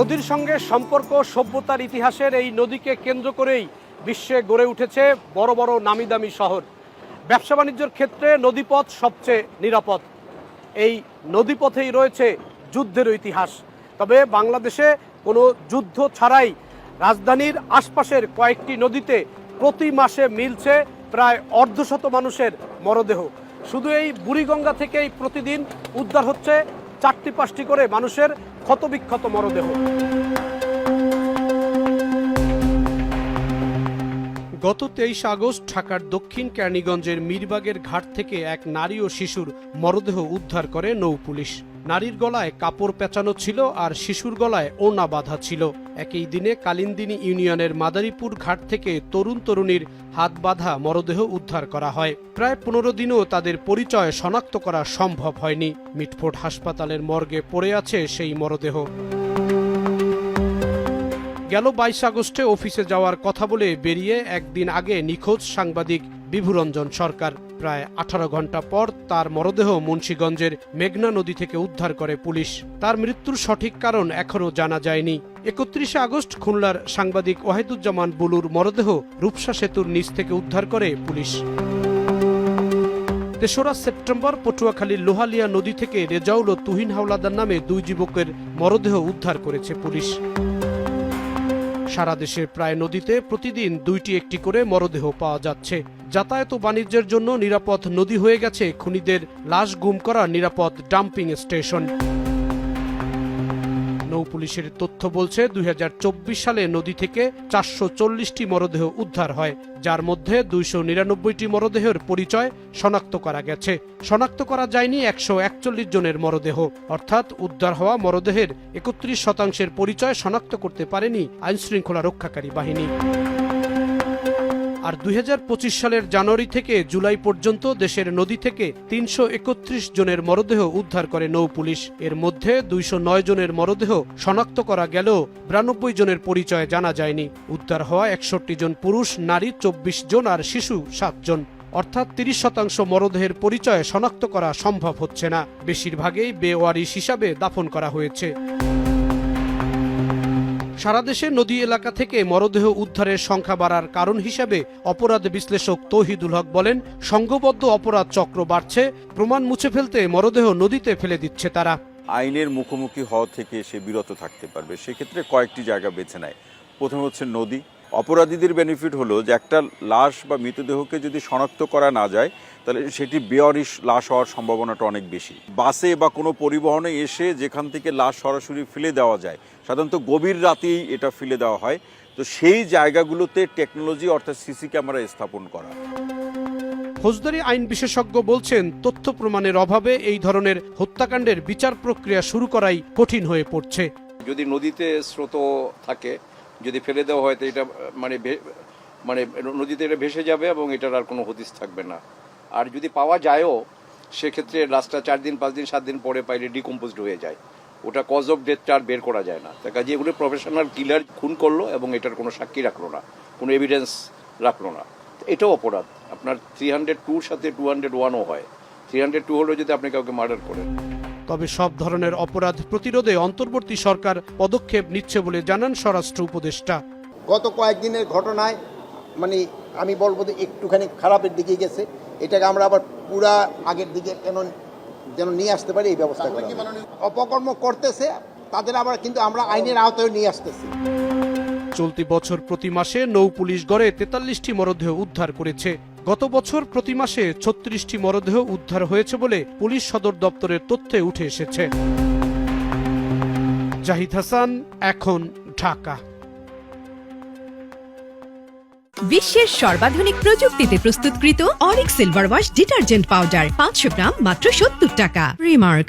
নদীর সঙ্গে সম্পর্ক, সভ্যতার ইতিহাসের এই নদীকে কেন্দ্র করেই বিশ্বে গড়ে উঠেছে বড় বড় নামি দামি শহর। ব্যবসা বাণিজ্যের ক্ষেত্রে নদীপথ সবচেয়ে নিরাপদ। এই নদীপথেই রয়েছে যুদ্ধের ইতিহাস। তবে বাংলাদেশে কোনো যুদ্ধ ছাড়াই রাজধানীর আশপাশের কয়েকটি নদীতে প্রতি মাসে মিলছে প্রায় অর্ধশত মানুষের মরদেহ। শুধু এই বুড়িগঙ্গা থেকেই প্রতিদিন উদ্ধার হচ্ছে চারটি পাঁচটি করে মানুষের ক্ষতবিক্ষত মরদেহ। গত তেইশ আগস্ট ঢাকার দক্ষিণ কেরানীগঞ্জের মিরবাগের ঘাট থেকে এক নারী ও শিশুর মরদেহ উদ্ধার করে নৌ পুলিশ। নারীর গলায় কাপড় পেঁচানো ছিল আর শিশুর গলায় ওনা বাঁধা ছিল। একই দিনে কালিন্দিনী ইউনিয়নের মাদারীপুর ঘাট থেকে তরুণ তরুণীর হাত বাঁধা মরদেহ উদ্ধার করা হয়। প্রায় পনেরো দিনও তাদের পরিচয় শনাক্ত করা সম্ভব হয়নি। মিটফোর্ড হাসপাতালের মর্গে পড়ে আছে সেই মরদেহ। গেল বাইশ আগস্টে অফিসে যাওয়ার কথা বলে বেরিয়ে একদিন আগে নিখোঁজ সাংবাদিক বিভুরঞ্জন সরকার প্রায় আঠারো ঘণ্টা পর তার মরদেহ মুন্সীগঞ্জের মেঘনা নদী থেকে উদ্ধার করে পুলিশ। তার মৃত্যুর সঠিক কারণ এখনও জানা যায়নি। একত্রিশে আগস্ট খুলনার সাংবাদিক ওয়াহিদুজ্জামান বুলুর মরদেহ রূপসা সেতুর নিচ থেকে উদ্ধার করে পুলিশ। তেসরা সেপ্টেম্বর পটুয়াখালীর লোহালিয়া নদী থেকে রেজাউল ও তুহিন হাওলাদার নামে দুই যুবকের মরদেহ উদ্ধার করেছে পুলিশ। সারা দেশের প্রায় নদীতে প্রতিদিন দুইটি একটি করে মরদেহ পাওয়া যাচ্ছে। যাতায়াত ও বাণিজ্যের জন্য নিরাপদ নদী হয়ে গেছে খুনিদের লাশ গুম করা নিরাপদ ডাম্পিং স্টেশন। নৌ পুলিশের তথ্য বলছে, দুই হাজার চব্বিশ সালে নদী থেকে চারশো চল্লিশটি মরদেহ উদ্ধার হয়, যার মধ্যে দুইশো নিরানব্বইটি মরদেহের পরিচয় শনাক্ত করা গেছে। শনাক্ত করা যায়নি একশো একচল্লিশ জনের মরদেহ, অর্থাৎ উদ্ধার হওয়া মরদেহের একত্রিশ শতাংশের পরিচয় শনাক্ত করতে পারেনি আইনশৃঙ্খলা রক্ষাকারী বাহিনী। আর দুই হাজার পঁচিশ সালের জানুয়ারি থেকে জুলাই পর্যন্ত দেশের নদী থেকে তিনশো একত্রিশ জনের মরদেহ উদ্ধার করে নৌ পুলিশ। এর মধ্যে দুইশো নয় জনের মরদেহ শনাক্ত করা গেলেও বিরানব্বই জনের পরিচয় জানা যায়নি। উদ্ধার হওয়া একষট্টি জন পুরুষ, নারী, চব্বিশ জন আর শিশু সাতজন অর্থাৎ তিরিশ শতাংশ মরদেহের পরিচয় শনাক্ত করা সম্ভব হচ্ছে না। বেশিরভাগেই বেওয়ারিশ হিসাবে দাফন করা হয়েছে। সারা দেশে নদী এলাকা থেকে মরদেহ উদ্ধারের সংখ্যা বাড়ার কারণ হিসেবে অপরাধ বিশ্লেষক তৌহিদুল হক বলেন, সংঘবদ্ধ অপরাধ চক্র বাড়ছে, প্রমাণ মুছে ফেলতে মরদেহ নদীতে ফেলে দিচ্ছে তারা। আইনের মুখোমুখি হওয়া থেকে সে বিরত থাকতে পারবে, সেক্ষেত্রে কয়েকটি জায়গা বেছে নেয়। প্রথমে হচ্ছে নদী অপরাধীদের বেনিফিট হলো যে একটা লাশ বা মৃতদেহকে যদি শনাক্ত করা না যায় তাহলে সেটি বেয়ারিশ লাশ হওয়ার সম্ভাবনাটা অনেক বেশি। বাসে বা কোনো পরিবহনে এসে যেখান থেকে লাশ সরাসরি ফেলে দেওয়া যায় সাধারণত গভীর রাতেই এটা ফেলে দেওয়া হয়। তো সেই জায়গাগুলোতে টেকনোলজি অর্থাৎ সিসি ক্যামেরা স্থাপন করা। ফৌজদারি আইন বিশেষজ্ঞ বলছেন তথ্য প্রমাণের অভাবে এই ধরনের হত্যাকাণ্ডের বিচার প্রক্রিয়া শুরু করাই কঠিন হয়ে পড়ছে। যদি নদীতে স্রোত থাকে যদি ফেলে দেওয়া হয়, তো এটা মানে মানে নদীতে এটা ভেসে যাবে এবং এটার আর কোনো হদিস থাকবে না। আর যদি পাওয়া যায়ও, সেক্ষেত্রে লাস্টটা চার দিন, পাঁচ দিন, সাত দিন পরে পাইলে ডিকম্পোজড হয়ে যায়। ওটা কজ অফ ডেথটা আর বের করা যায় না। তার কাজে এগুলো প্রফেশনাল কিলার খুন করল এবং এটার কোনো সাক্ষী রাখল না, কোনো এভিডেন্স রাখল না। এটাও অপরাধ। আপনার থ্রি হান্ড্রেড টুর সাথে টু হান্ড্রেড ওয়ানও হয়। থ্রি হান্ড্রেড টু হলেও যদি আপনি কাউকে মার্ডার করেন। তবে সব ধরনের অপরাধ প্রতিরোধে অন্তর্বর্তী সরকার পদক্ষেপ নিচ্ছে বলে জানান স্বরাষ্ট্র উপদেষ্টা। গত কয়েকদিনের ঘটনায় মানে আমি বলব যে একটুখানি খারাপের দিকে গেছে। এটাকে আমরা আবার পুরা আগের দিকে কেন যেন নিয়ে আসতে পারি এই ব্যবস্থা করা অপকর্ম করতেছে তাদের আবার কিন্তু আমরা আইনের আওতায় নিয়ে আসতেছি। চলতি বছর প্রতি মাসে নৌ পুলিশ গড়ে তেতাল্লিশটি মরদেহ উদ্ধার করেছে। গত বছর প্রতি মাসে ছত্রিশটি মরদেহ উদ্ধার হয়েছে বলে পুলিশ সদর দপ্তরের তথ্যে উঠে এসেছে। জাহিদ হাসান, এখন ঢাকা। বিশ্বের সর্বাধুনিক প্রযুক্তিতে প্রস্তুতকৃত অরিক সিলভার ওয়াশ ডিটারজেন্ট পাউডার পাঁচশো গ্রাম মাত্র সত্তর টাকা। রিমার্ক